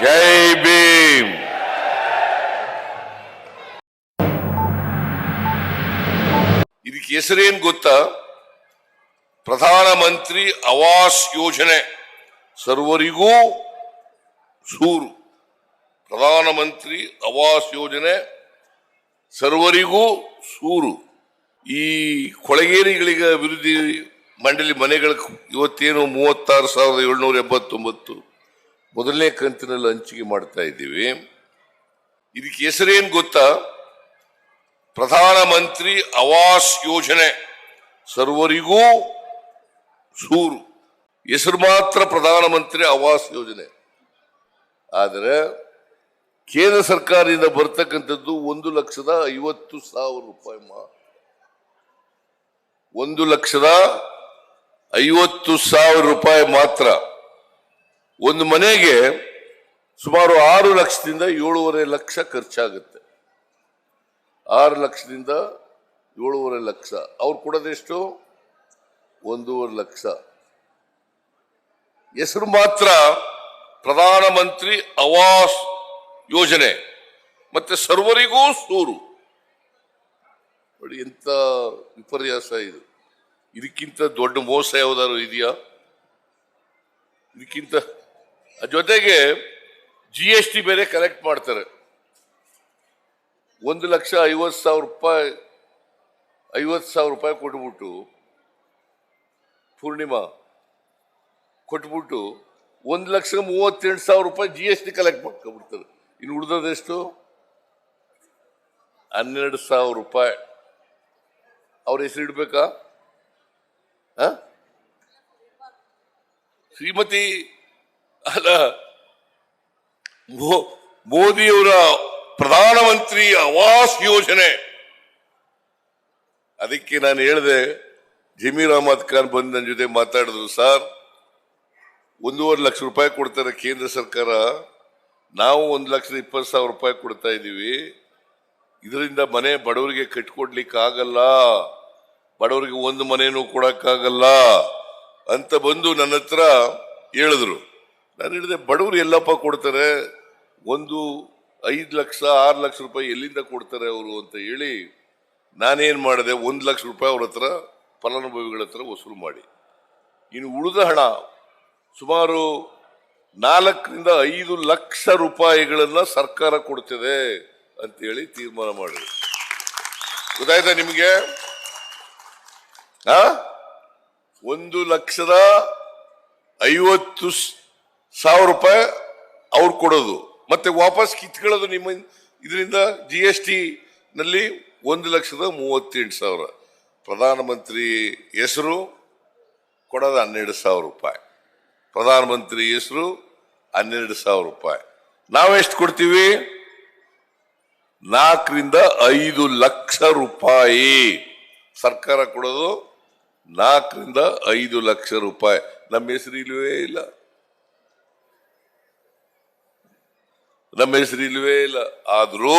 ಜೈ ಭೀಮ್. ಇದಕ್ಕೆ ಹೆಸರೇನ್ ಗೊತ್ತಾ? ಪ್ರಧಾನಮಂತ್ರಿ ಆವಾಸ್ ಯೋಜನೆ. ಸರ್ವರಿಗೂ ಸೂರು. ಪ್ರಧಾನಮಂತ್ರಿ ಆವಾಸ್ ಯೋಜನೆ ಸರ್ವರಿಗೂ ಸೂರು. ಈ ಕೊಳಗೇರಿಗಳಿಗೆ ಅಭಿವೃದ್ಧಿ ಮಂಡಳಿ ಮನೆಗಳ ಇವತ್ತೇನು ಮೂವತ್ತಾರು ಸಾವಿರದ ಏಳ್ನೂರ ಎಂಬತ್ತೊಂಬತ್ತು ಮೊದಲನೇ ಕಂತಿನಲ್ಲಿ ಹಂಚಿಕೆ ಮಾಡ್ತಾ ಇದ್ದೀವಿ. ಇದಕ್ಕೆ ಹೆಸರೇನು ಗೊತ್ತಾ? ಪ್ರಧಾನಮಂತ್ರಿ ಆವಾಸ್ ಯೋಜನೆ. ಸರ್ವರಿಗೂ ಸೂರು. ಹೆಸರು ಮಾತ್ರ ಪ್ರಧಾನಮಂತ್ರಿ ಆವಾಸ್ ಯೋಜನೆ. ಆದರೆ ಕೇಂದ್ರ ಸರ್ಕಾರದಿಂದ ಬರ್ತಕ್ಕಂಥದ್ದು ಒಂದು ಲಕ್ಷದ ಐವತ್ತು ಸಾವಿರ ರೂಪಾಯಿ ಒಂದು ಲಕ್ಷದ ಐವತ್ತು ಸಾವಿರ ರೂಪಾಯಿ ಮಾತ್ರ. ಒಂದು ಮನೆಗೆ ಸುಮಾರು ಆರು ಲಕ್ಷದಿಂದ ಏಳೂವರೆ ಲಕ್ಷ ಖರ್ಚಾಗುತ್ತೆ. ಆರು ಲಕ್ಷದಿಂದ ಏಳೂವರೆ ಲಕ್ಷ. ಅವ್ರು ಕೊಡೋದೆಷ್ಟು ಒಂದೂವರೆ ಲಕ್ಷ. ಹೆಸರು ಮಾತ್ರ ಪ್ರಧಾನಮಂತ್ರಿ ಆವಾಸ್ ಯೋಜನೆ, ಮತ್ತೆ ಸರ್ವರಿಗೂ ಸೂರು. ನೋಡಿ ಎಂತ ವಿಪರ್ಯಾಸ ಇದು. ಇದಕ್ಕಿಂತ ದೊಡ್ಡ ಮೋಸ ಯಾವ್ದಾದ್ರು ಇದೆಯಾ? ಇದಕ್ಕಿಂತ ಜೊತೆಗೆ ಜಿ ಎಸ್ ಟಿ ಬೇರೆ ಕಲೆಕ್ಟ್ ಮಾಡ್ತಾರೆ. ಒಂದು ಲಕ್ಷ ಐವತ್ತು ಸಾವಿರ ರೂಪಾಯಿ, ಐವತ್ತು ಸಾವಿರ ರೂಪಾಯಿ ಕೊಟ್ಬಿಟ್ಟು ಪೂರ್ಣಿಮಾ ಕೊಟ್ಬಿಟ್ಟು ಒಂದು ಲಕ್ಷ ಮೂವತ್ತೆಂಟು ಸಾವಿರ ರೂಪಾಯಿ ಜಿ ಎಸ್ ಟಿ ಕಲೆಕ್ಟ್ ಮಾಡ್ಕೊಂಡ್ಬಿಡ್ತಾರೆ. ಇನ್ನು ಉಳಿದದೆಷ್ಟು ಹನ್ನೆರಡು ಸಾವಿರ ರೂಪಾಯಿ. ಅವ್ರ ಹೆಸರು ಇಡ್ಬೇಕಾ? ಶ್ರೀಮತಿ ಅಲ್ಲ ಮೋದಿಯವರ ಪ್ರಧಾನಮಂತ್ರಿ ಆವಾಸ್ ಯೋಜನೆ. ಅದಕ್ಕೆ ನಾನು ಹೇಳಿದೆ, ಜಮೀರ್ ಅಹಮದ್ ಖಾನ್ ಬಂದು ನನ್ನ ಜೊತೆ ಮಾತಾಡಿದ್ರು, ಸರ್, ಒಂದೂವರೆ ಲಕ್ಷ ರೂಪಾಯಿ ಕೊಡ್ತಾರೆ ಕೇಂದ್ರ ಸರ್ಕಾರ. ನಾವು ಒಂದು ಲಕ್ಷದ ಇಪ್ಪತ್ತು ಸಾವಿರ ರೂಪಾಯಿ ಕೊಡ್ತಾ ಇದ್ದೀವಿ. ಇದರಿಂದ ಮನೆ ಬಡವರಿಗೆ ಕಟ್ಕೊಡ್ಲಿಕ್ಕೆ ಆಗಲ್ಲ. ಬಡವರಿಗೆ ಒಂದು ಮನೆಯೂ ಕೊಡಕ್ಕಾಗಲ್ಲ. ಅಂತ ಬಂದು ನನ್ನ ಹತ್ರ ಹೇಳಿದ್ರು. ನಾನು ಹೇಳಿದೆ, ಬಡವರು ಎಲ್ಲಪ್ಪ ಕೊಡ್ತಾರೆ, ಒಂದು ಐದು ಲಕ್ಷ, ಆರು ಲಕ್ಷ ರೂಪಾಯಿ ಎಲ್ಲಿಂದ ಕೊಡ್ತಾರೆ ಅವರು ಅಂತ ಹೇಳಿ ನಾನೇನು ಮಾಡಿದೆ, ಒಂದು ಲಕ್ಷ ರೂಪಾಯಿ ಅವ್ರ ಹತ್ರ, ಫಲಾನುಭವಿಗಳ ಹತ್ರ ವಸೂಲು ಮಾಡಿ. ಇನ್ನು ಉಳಿದ ಹಣ, ಸುಮಾರು ನಾಲ್ಕರಿಂದ ಐದು ಲಕ್ಷ ರೂಪಾಯಿಗಳನ್ನು ಸರ್ಕಾರ ಕೊಡ್ತಿದೆ ಅಂತೇಳಿ ತೀರ್ಮಾನ ಮಾಡಿದೆ ಗೊತ್ತಾಯ್ತಾ ನಿಮಗೆ? ಒಂದು ಲಕ್ಷದ ಐವತ್ತು ಸಾವಿರ ರೂಪಾಯಿ ಅವ್ರು ಕೊಡೋದು. ಮತ್ತೆ ವಾಪಸ್ ಕಿತ್ಕೊಳ್ಳೋದು ನಿಮ್ಮ ಇದರಿಂದ ಜಿ ಎಸ್ ಟಿ ನಲ್ಲಿ ಒಂದು ಲಕ್ಷದ ಮೂವತ್ತೆಂಟು ಸಾವಿರ. ಪ್ರಧಾನಮಂತ್ರಿ ಹೆಸರು ಕೊಡೋದು ಹನ್ನೆರಡು ಸಾವಿರ ರೂಪಾಯಿ. ಪ್ರಧಾನಮಂತ್ರಿ ಹೆಸರು ಹನ್ನೆರಡು ಸಾವಿರ ರೂಪಾಯಿ. ನಾವೆಷ್ಟು ಕೊಡ್ತೀವಿ? ನಾಲ್ಕರಿಂದ ಐದು ಲಕ್ಷ ರೂಪಾಯಿ. ಸರ್ಕಾರ ಕೊಡೋದು ನಾಲ್ಕರಿಂದ ಐದು ಲಕ್ಷ ರೂಪಾಯಿ. ನಮ್ಮ ಹೆಸರು ಇಲ್ಲವೇ ಇಲ್ಲ. ನಮ್ಮ ಹೆಸರು ಇಲ್ವೇ ಇಲ್ಲ. ಆದ್ರೂ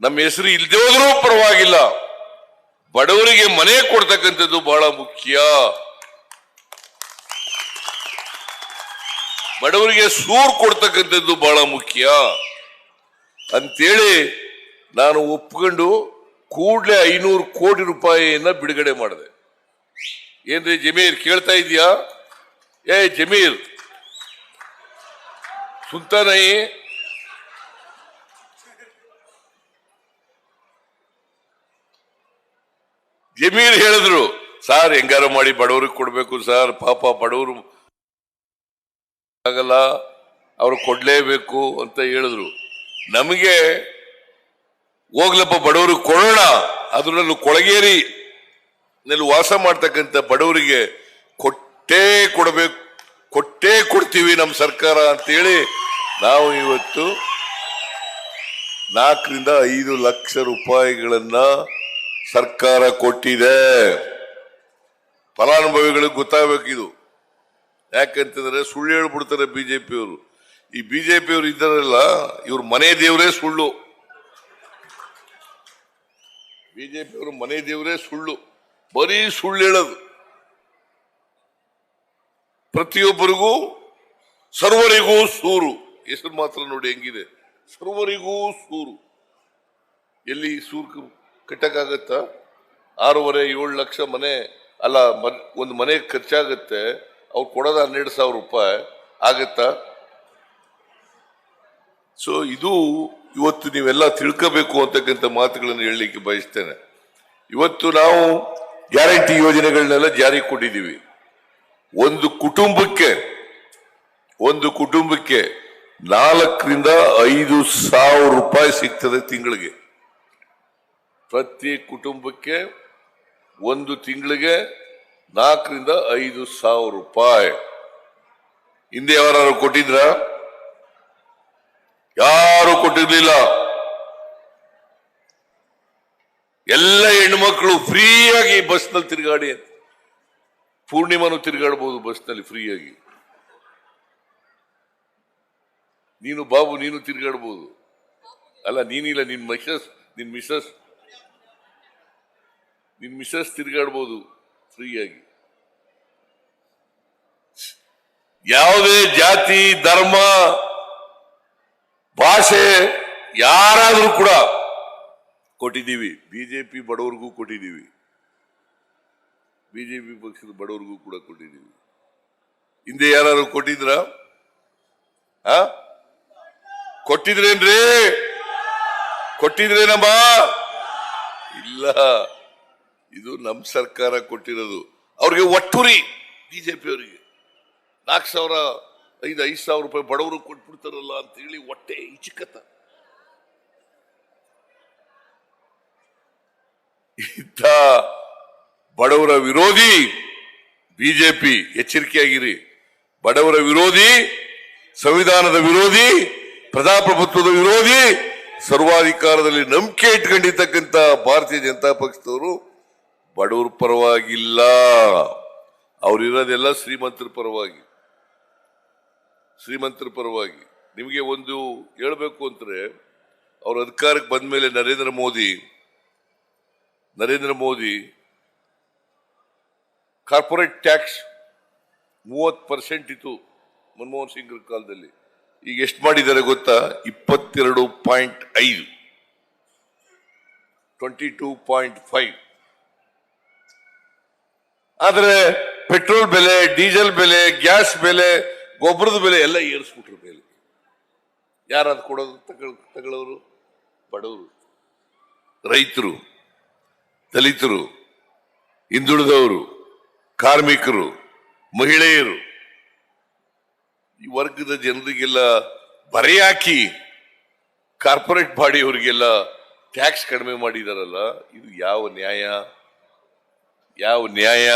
ನಮ್ಮ ಹೆಸರು ಇಲ್ದೇ ಹೋದ್ರೂ ಪರವಾಗಿಲ್ಲ. ಬಡವರಿಗೆ ಮನೆ ಕೊಡ್ತಕ್ಕಂಥದ್ದು ಬಹಳ ಮುಖ್ಯ. ಬಡವರಿಗೆ ಸೂರು ಕೊಡ್ತಕ್ಕಂಥದ್ದು ಬಹಳ ಮುಖ್ಯ. ಅಂತೇಳಿ ನಾನು ಒಪ್ಕೊಂಡು ಕೂಡಲೇ ಐನೂರು ಕೋಟಿ ರೂಪಾಯಿಯನ್ನ ಬಿಡುಗಡೆ ಮಾಡಿದೆ. ಏನ್ರಿ ಜಮೀರ್ ಕೇಳ್ತಾ ಇದೀಯಾ ಏ ಜಮೀರ್. ಸುಂತಾನೈ ಜಮೀರ್ ಹೇಳಿದ್ರು, ಸಾರ್, ಹೆಂಗಾರ ಮಾಡಿ ಬಡವ್ರಿಗೆ ಕೊಡ್ಬೇಕು ಸರ್, ಪಾಪ ಬಡವರು ಆಗಲ್ಲ, ಅವ್ರು ಕೊಡ್ಲೇಬೇಕು ಅಂತ ಹೇಳಿದ್ರು. ನಮಗೆ, ಹೋಗ್ಲಪ್ಪ ಬಡವ್ರಿಗೆ ಕೊಡೋಣ ಅದ್ರಲ್ಲೂ ಕೊಳಗೇರಿ ನಲ್ಲಿ ವಾಸ ಮಾಡ್ತಕ್ಕಂಥ ಬಡವರಿಗೆ ಕೊಟ್ಟೇ ಕೊಡಬೇಕು, ಕೊಟ್ಟೇ ಕೊಡ್ತೀವಿ ನಮ್ಮ ಸರ್ಕಾರ ಅಂತೇಳಿ ನಾವು ಇವತ್ತು ನಾಲ್ಕರಿಂದ ಐದು ಲಕ್ಷ ರೂಪಾಯಿಗಳನ್ನ ಸರ್ಕಾರ ಕೊಟ್ಟಿದೆ. ಫಲಾನುಭವಿಗಳಿಗೆ ಗೊತ್ತಾಗಬೇಕು ಇದು. ಯಾಕಂತಂದ್ರೆ ಸುಳ್ಳು ಹೇಳ್ಬಿಡ್ತಾರೆ ಬಿಜೆಪಿಯವರು. ಈ ಬಿಜೆಪಿಯವರು ಇದ್ದಾರಲ್ಲ, ಇವ್ರ ಮನೆ ದೇವರೇ ಸುಳ್ಳು. ಬಿಜೆಪಿಯವರು ಮನೆ ದೇವರೇ ಸುಳ್ಳು. ಬರೀ ಸುಳ್ಳು ಹೇಳೋದು. ಪ್ರತಿಯೊಬ್ಬರಿಗೂ, ಸರ್ವರಿಗೂ ಸೂರು. ಹೆಸರು ಮಾತ್ರ ನೋಡಿ ಹೆಂಗಿದೆ. ಸರ್ವರಿಗೂ ಸೂರು. ಎಲ್ಲಿ ಸೂರು ಕಟ್ಟಕ್ಕಾಗತ್ತಾ ಆರೂವರೆ, ಏಳು ಲಕ್ಷ ಮನೆ, ಅಲ್ಲ, ಮನ್- ಒಂದು ಮನೆ ಖರ್ಚಾಗುತ್ತೆ. ಅವ್ರು ಕೊಡೋದು ಹನ್ನೆರಡು ಸಾವಿರ ರೂಪಾಯಿ. ಆಗತ್ತಾ? ಸೊ ಇದು ಇವತ್ತು ನೀವೆಲ್ಲ ತಿಳ್ಕೋಬೇಕು ಅಂತಕ್ಕಂಥ ಮಾತುಗಳನ್ನು ಹೇಳಲಿಕ್ಕೆ ಬಯಸ್ತೇನೆ. ಇವತ್ತು ನಾವು ಗ್ಯಾರಂಟಿ ಯೋಜನೆಗಳನ್ನೆಲ್ಲ ಜಾರಿ ಕೊಟ್ಟಿದ್ದೀವಿ. ಒಂದು ಕುಟುಂಬಕ್ಕೆ ಒಂದು ಕುಟುಂಬಕ್ಕೆ ನಾಲ್ಕರಿಂದ ಐದು ಸಾವಿರ ರೂಪಾಯಿ ಸಿಗ್ತದೆ ತಿಂಗಳಿಗೆ. ಪ್ರತಿ ಕುಟುಂಬಕ್ಕೆ ಒಂದು ತಿಂಗಳಿಗೆ ನಾಲ್ಕರಿಂದ ಐದು ಸಾವಿರ ರೂಪಾಯಿ. ಹಿಂದೆ ಯಾರು ಕೊಟ್ಟಿದ್ರ? ಯಾರು ಕೊಟ್ಟಿರ್ಲಿಲ್ಲ. ಎಲ್ಲ ಹೆಣ್ಮಕ್ಳು ಫ್ರೀಯಾಗಿ ಬಸ್ನಲ್ಲಿ ತಿರುಗಾಡಿ ಅಂತ. ಪೂರ್ಣಿಮನು ತಿರುಗಾಡಬಹುದು ಬಸ್ನಲ್ಲಿ ಫ್ರೀಯಾಗಿ. ನೀನು ಬಾಬು, ನೀನು ತಿರುಗಾಡಬಹುದು ಅಲ್ಲ, ನೀನಿಲ್ಲ, ನಿನ್ ಮಿಸಸ್ ನಿನ್ ಮಿಸಸ್ ನಿನ್ ಮಿಸಸ್ ತಿರುಗಾಡ್ಬೋದು ಫ್ರೀಯಾಗಿ. ಯಾವುದೇ ಜಾತಿ, ಧರ್ಮ, ಭಾಷೆ ಯಾರಾದರೂ ಕೂಡ ಕೊಟ್ಟಿದ್ದೀವಿ. ಬಿಜೆಪಿ ಬಡವರಿಗೂ ಕೊಟ್ಟಿದ್ದೀವಿ. ಬಿಜೆಪಿ ಪಕ್ಷದ ಬಡವರಿಗೂ ಕೂಡ ಕೊಟ್ಟಿದ್ದೀವಿ. ಹಿಂದೆ ಯಾರು ಕೊಟ್ಟಿದ್ರ? ಕೊಟ್ಟಿದ್ರೇನ್ರಿ? ಕೊಟ್ಟಿದ್ರೇನಮ್ಮ? ಇಲ್ಲ. ಇದು ನಮ್ಮ ಸರ್ಕಾರ ಕೊಟ್ಟಿರೋದು. ಅವ್ರಿಗೆ ಒಟ್ಟುರಿ ಬಿಜೆಪಿ ಅವರಿಗೆ ನಾಲ್ಕು ಸಾವಿರ, ಐದು ಐದು ಸಾವಿರ ರೂಪಾಯಿ ಬಡವರು ಕೊಟ್ಬಿಡ್ತಾರಲ್ಲ ಅಂತ ಹೇಳಿ ಹೊಟ್ಟೆ ಇಚಿಕತ ಇಂಥ ಬಡವರ ವಿರೋಧಿ ಬಿಜೆಪಿ, ಎಚ್ಚರಿಕೆಯಾಗಿರಿ. ಬಡವರ ವಿರೋಧಿ, ಸಂವಿಧಾನದ ವಿರೋಧಿ, ಪ್ರಜಾಪ್ರಭುತ್ವದ ವಿರೋಧಿ, ಸರ್ವಾಧಿಕಾರದಲ್ಲಿ ನಂಬಿಕೆ ಇಟ್ಕೊಂಡಿರ್ತಕ್ಕಂಥ ಭಾರತೀಯ ಜನತಾ ಪಕ್ಷದವರು ಬಡವರ ಪರವಾಗಿಲ್ಲ. ಅವರಿರೋದೆಲ್ಲ ಶ್ರೀಮಂತರ ಪರವಾಗಿ. ಶ್ರೀಮಂತರ ಪರವಾಗಿ. ನಿಮಗೆ ಒಂದು ಹೇಳಬೇಕು ಅಂದ್ರೆ, ಅವ್ರ ಅಧಿಕಾರಕ್ಕೆ ಬಂದ ಮೇಲೆ ನರೇಂದ್ರ ಮೋದಿ ನರೇಂದ್ರ ಮೋದಿ ಕಾರ್ಪೊರೇಟ್ ಟ್ಯಾಕ್ಸ್ ಮೂವತ್ತು ಪರ್ಸೆಂಟ್ ಇತ್ತು ಮನಮೋಹನ್ ಸಿಂಗ್ ಕಾಲದಲ್ಲಿ. ಈಗ ಎಷ್ಟು ಮಾಡಿದ್ದಾರೆ ಗೊತ್ತಾ? ಇಪ್ಪತ್ತೆರಡು ಪಾಯಿಂಟ್ ಐದು. Twenty two point five. ಆದರೆ ಪೆಟ್ರೋಲ್ ಬೆಲೆ, ಡೀಸೆಲ್ ಬೆಲೆ, ಗ್ಯಾಸ್ ಬೆಲೆ, ಗೊಬ್ಬರದ ಬೆಲೆ ಎಲ್ಲ ಏರಿಸ್ಬಿಟ್ರು ಮೇಲೆ. ಅದು ಕೊಡೋದು ತಗೊಳ್ ತಗೊಳ್ಳೋರು ಬಡವರು, ರೈತರು, ದಲಿತರು, ಹಿಂದುಳಿದವರು, ಕಾರ್ಮಿಕರು, ಮಹಿಳೆಯರು, ಈ ವರ್ಗದ ಜನರಿಗೆಲ್ಲ ಬರೆ ಹಾಕಿ ಕಾರ್ಪೊರೇಟ್ ಬಾಡಿಯವರಿಗೆಲ್ಲ ಟ್ಯಾಕ್ಸ್ ಕಡಿಮೆ ಮಾಡಿದಾರಲ್ಲ, ಇದು ಯಾವ ನ್ಯಾಯ? ಯಾವ ನ್ಯಾಯ?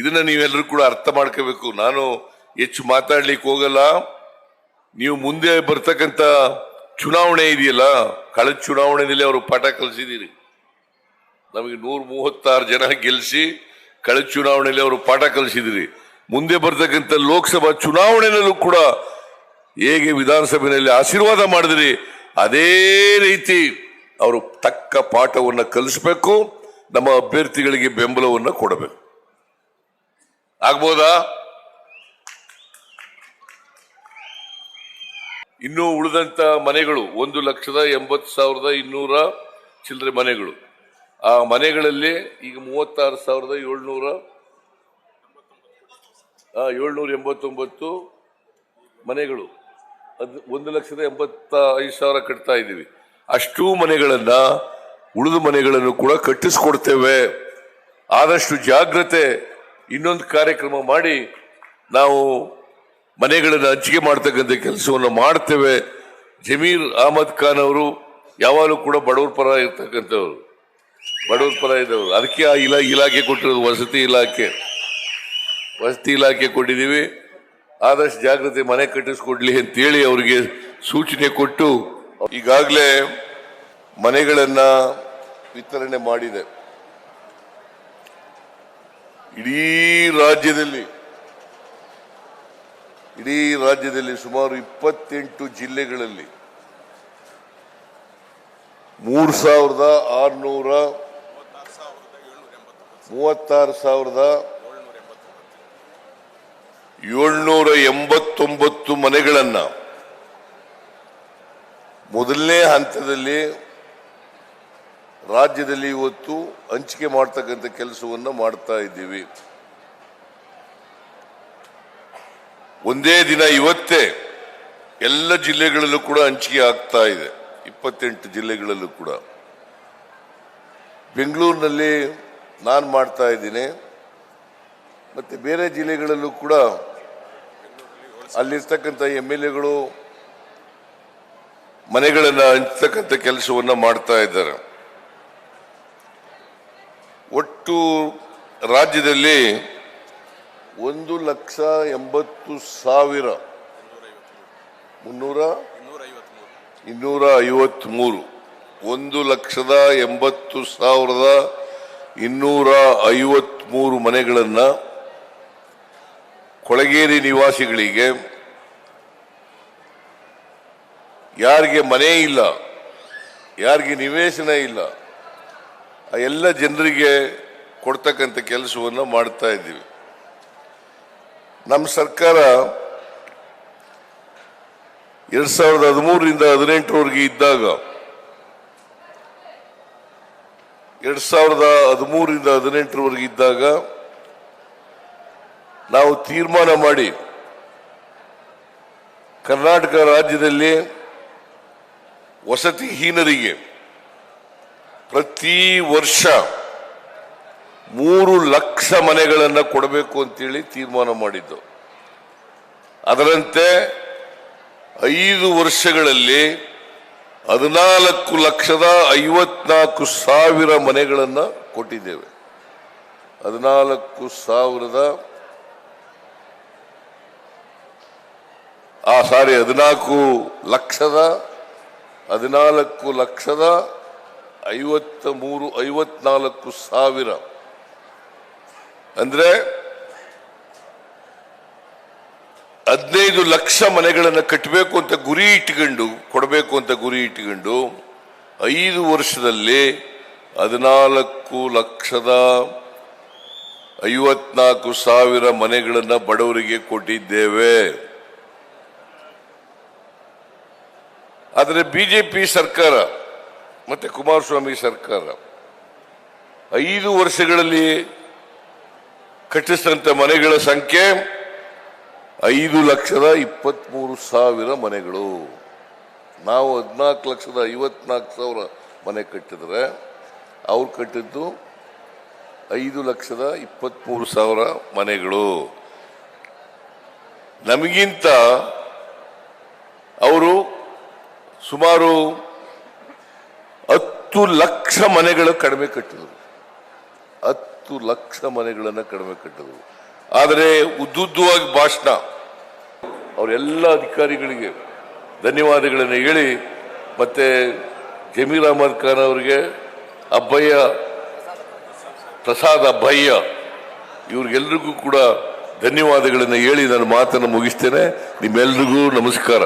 ಇದನ್ನ ನೀವೆಲ್ಲರೂ ಕೂಡ ಅರ್ಥ ಮಾಡ್ಕೋಬೇಕು. ನಾನು ಹೆಚ್ಚು ಮಾತಾಡ್ಲಿಕ್ಕೆ ಹೋಗಲ್ಲ. ನೀವು ಮುಂದೆ ಬರ್ತಕ್ಕಂಥ ಚುನಾವಣೆ ಇದೆಯಲ್ಲ, ಕಳೆದ ಚುನಾವಣೆಯಲ್ಲಿ ಅವರು ಪಾಠ ಕಲಿಸಿದ್ದೀರಿ. ನಮಗೆ ನೂರ ಮೂವತ್ತಾರು ಜನ ಗೆಲ್ಲಿಸಿ ಕಳೆದ ಚುನಾವಣೆಯಲ್ಲಿ ಅವರು ಪಾಠ ಕಲಿಸಿದಿರಿ ಮುಂದೆ ಬರ್ತಕ್ಕಂಥ ಲೋಕಸಭಾ ಚುನಾವಣೆಯಲ್ಲೂ ಕೂಡ ಹೇಗೆ ವಿಧಾನಸಭೆಯಲ್ಲಿ ಆಶೀರ್ವಾದ ಮಾಡಿದ್ರಿ, ಅದೇ ರೀತಿ ಅವರು ತಕ್ಕ ಪಾಠವನ್ನು ಕಲಿಸ್ಬೇಕು. ನಮ್ಮ ಅಭ್ಯರ್ಥಿಗಳಿಗೆ ಬೆಂಬಲವನ್ನು ಕೊಡಬೇಕು. ಆಗ್ಬೋದಾ? ಇನ್ನು ಉಳಿದಂತ ಮನೆಗಳು ಒಂದು ಲಕ್ಷದ ಎಂಬತ್ತು ಸಾವಿರದ ಇನ್ನೂರ ಚಿಲ್ಲರೆ ಮನೆಗಳು. ಆ ಮನೆಗಳಲ್ಲಿ ಈಗ ಮೂವತ್ತಾರು ಸಾವಿರದ ಏಳ್ನೂರ ಏಳ್ನೂರ ಎಂಬತ್ತೊಂಬತ್ತು ಮನೆಗಳು. ಅದು ಒಂದು ಲಕ್ಷದ ಎಂಬತ್ತ ಐದು ಸಾವಿರ ಕಟ್ತಾ ಇದ್ದೀವಿ. ಅಷ್ಟೂ ಮನೆಗಳನ್ನ ಉಳಿದ ಮನೆಗಳನ್ನು ಕೂಡ ಕಟ್ಟಿಸ್ಕೊಡ್ತೇವೆ. ಆದಷ್ಟು ಜಾಗ್ರತೆ ಇನ್ನೊಂದು ಕಾರ್ಯಕ್ರಮ ಮಾಡಿ ನಾವು ಮನೆಗಳನ್ನು ಹಂಚಿಕೆ ಮಾಡ್ತಕ್ಕಂಥ ಕೆಲಸವನ್ನು ಮಾಡ್ತೇವೆ. ಜಮೀರ್ ಅಹಮದ್ ಖಾನ್ ಅವರು ಯಾವಾಗಲೂ ಕೂಡ ಬಡವರ ಪರ ಇರ್ತಕ್ಕಂಥವ್ರು. ಬಡವರ ಪರ ಇದ್ದವರು. ಅದಕ್ಕೆ ಆ ಇಲಾ, ಇಲಾಖೆ ಕೊಟ್ಟಿರೋದು, ವಸತಿ ಇಲಾಖೆ. ವಸತಿ ಇಲಾಖೆ ಕೊಟ್ಟಿದ್ದೀವಿ. ಆದಷ್ಟು ಜಾಗ್ರತೆ ಮನೆ ಕಟ್ಟಿಸ್ಕೊಡ್ಲಿ ಅಂತೇಳಿ ಅವರಿಗೆ ಸೂಚನೆ ಕೊಟ್ಟು ಈಗಾಗಲೇ ಮನೆಗಳನ್ನ ವಿತರಣೆ ಮಾಡಿದೆ. ಇಡೀ ರಾಜ್ಯದಲ್ಲಿ ಇಡೀ ರಾಜ್ಯದಲ್ಲಿ ಸುಮಾರು ಇಪ್ಪತ್ತೆಂಟು ಜಿಲ್ಲೆಗಳಲ್ಲಿ ಮೂರು ಸಾವಿರದ ಆರುನೂರ ಮೂವತ್ತಾರು ಸಾವಿರದ ಏಳ್ನೂರ ಎಂಬತ್ತೊಂಬತ್ತು ಮನೆಗಳನ್ನ ಮೊದಲನೇ ಹಂತದಲ್ಲಿ ರಾಜ್ಯದಲ್ಲಿ ಇವತ್ತು ಹಂಚಿಕೆ ಮಾಡ್ತಕ್ಕಂಥ ಕೆಲಸವನ್ನು ಮಾಡ್ತಾ ಇದ್ದೀವಿ. ಒಂದೇ ದಿನ ಇವತ್ತೇ ಎಲ್ಲ ಜಿಲ್ಲೆಗಳಲ್ಲೂ ಕೂಡ ಹಂಚಿಕೆ ಆಗ್ತಾ ಇದೆ. ಇಪ್ಪತ್ತೆಂಟು ಜಿಲ್ಲೆಗಳಲ್ಲೂ ಕೂಡ. ಬೆಂಗಳೂರಿನಲ್ಲಿ ನಾನು ಮಾಡ್ತಾ ಇದ್ದೀನಿ. ಮತ್ತೆ ಬೇರೆ ಜಿಲ್ಲೆಗಳಲ್ಲೂ ಕೂಡ ಅಲ್ಲಿರ್ತಕ್ಕಂಥ ಎಂ ಎಲ್ ಎಗಳು ಮನೆಗಳನ್ನ ಹಂಚ್ತಕ್ಕಂಥ ಕೆಲಸವನ್ನ ಮಾಡ್ತಾ ಇದ್ದಾರೆ. ಒಟ್ಟು ರಾಜ್ಯದಲ್ಲಿ ಒಂದು ಲಕ್ಷ ಎಂಬತ್ತು ಸಾವಿರ ಮುನ್ನೂರ ಇನ್ನೂರ ಐವತ್ಮೂರು. ಒಂದು ಲಕ್ಷದ ಎಂಬತ್ತು ಸಾವಿರದ ಇನ್ನೂರ ಐವತ್ಮೂರು ಮನೆಗಳನ್ನು ಕೊಳಗೇರಿ ನಿವಾಸಿಗಳಿಗೆ ಯಾರಿಗೆ ಮನೆ ಇಲ್ಲ, ಯಾರಿಗೆ ನಿವೇಶನ ಇಲ್ಲ ಎಲ್ಲ ಜನರಿಗೆ ಕೊಡ್ತಕ್ಕಂಥ ಕೆಲಸವನ್ನು ಮಾಡ್ತಾ ಇದ್ದೀವಿ. ನಮ್ಮ ಸರ್ಕಾರ ಎರಡ್ ಸಾವಿರದ ಹದಿಮೂರರಿಂದ ಹದಿನೆಂಟರವರೆಗೆ ಇದ್ದಾಗ, ಎರಡ್ ಸಾವಿರದ ಹದಿಮೂರರಿಂದ ಹದಿನೆಂಟರವರೆಗೆ ಇದ್ದಾಗ ನಾವು ತೀರ್ಮಾನ ಮಾಡಿ ಕರ್ನಾಟಕ ರಾಜ್ಯದಲ್ಲಿ ವಸತಿಹೀನರಿಗೆ ಪ್ರತಿ ವರ್ಷ ಮೂರು ಲಕ್ಷ ಮನೆಗಳನ್ನು ಕೊಡಬೇಕು ಅಂತೇಳಿ ತೀರ್ಮಾನ ಮಾಡಿದ್ದು. ಅದರಂತೆ ಐದು ವರ್ಷಗಳಲ್ಲಿ ಹದಿನಾಲ್ಕು ಲಕ್ಷದ ಐವತ್ನಾಲ್ಕು ಸಾವಿರ ಮನೆಗಳನ್ನು ಕೊಟ್ಟಿದ್ದೇವೆ. ಹದಿನಾಲ್ಕು ಸಾವಿರದ ಆ ಸಾರಿ ಹದಿನಾಲ್ಕು ಲಕ್ಷದ ಹದಿನಾಲ್ಕು ಲಕ್ಷದ ಐವತ್ತ ಮೂರು ಐವತ್ನಾಲ್ಕು ಸಾವಿರ. ಅಂದ್ರೆ ಹದಿನೈದು ಲಕ್ಷ ಮನೆಗಳನ್ನು ಕಟ್ಟಬೇಕು ಅಂತ ಗುರಿ ಇಟ್ಕೊಂಡು, ಕೊಡಬೇಕು ಅಂತ ಗುರಿ ಇಟ್ಕೊಂಡು, ಐದು ವರ್ಷದಲ್ಲಿ ಹದಿನಾಲ್ಕು ಲಕ್ಷದ ಐವತ್ನಾಲ್ಕು ಸಾವಿರ ಮನೆಗಳನ್ನು ಬಡವರಿಗೆ ಕೊಟ್ಟಿದ್ದೇವೆ. ಆದರೆ ಬಿಜೆಪಿ ಸರ್ಕಾರ ಮತ್ತೆ ಕುಮಾರಸ್ವಾಮಿ ಸರ್ಕಾರ. ಐದು ವರ್ಷಗಳಲ್ಲಿ ಕಟ್ಟಿಸಿದಂತ ಮನೆಗಳ ಸಂಖ್ಯೆ ಐದು ಲಕ್ಷದ ಇಪ್ಪತ್ಮೂರು ಸಾವಿರ ಮನೆಗಳು. ನಾವು ಹದಿನಾಲ್ಕು ಲಕ್ಷದ ಐವತ್ನಾಲ್ಕು ಸಾವಿರ ಮನೆ ಕಟ್ಟಿದ್ರೆ ಅವ್ರು ಕಟ್ಟಿದ್ದು ಐದು ಲಕ್ಷದ ಇಪ್ಪತ್ಮೂರು ಸಾವಿರ ಮನೆಗಳು. ನಮಗಿಂತ ಅವರು ಸುಮಾರು ಹತ್ತು ಲಕ್ಷ ಮನೆಗಳು ಕಡಿಮೆ ಕಟ್ಟಿದರು. ಹತ್ತು ಲಕ್ಷ ಮನೆಗಳನ್ನು ಕಡಿಮೆ ಕಟ್ಟಿದರು. ಆದರೆ ಉದ್ದುದ್ದವಾಗಿ ಭಾಷಣ. ಅವರೆಲ್ಲ ಅಧಿಕಾರಿಗಳಿಗೆ ಧನ್ಯವಾದಗಳನ್ನು ಹೇಳಿ, ಮತ್ತೆ ಜಮೀರ್ ಅಹಮದ್ ಖಾನ್ ಅವರಿಗೆ ಅಬ್ಬಯ್ಯ ಪ್ರಸಾದ್ ಅಬ್ಬಯ್ಯ ಇವ್ರಿಗೆಲ್ರಿಗೂ ಕೂಡ ಧನ್ಯವಾದಗಳನ್ನು ಹೇಳಿ ನಾನು ಮಾತನ್ನು ಮುಗಿಸ್ತೇನೆ. ನಿಮ್ಮೆಲ್ರಿಗೂ ನಮಸ್ಕಾರ.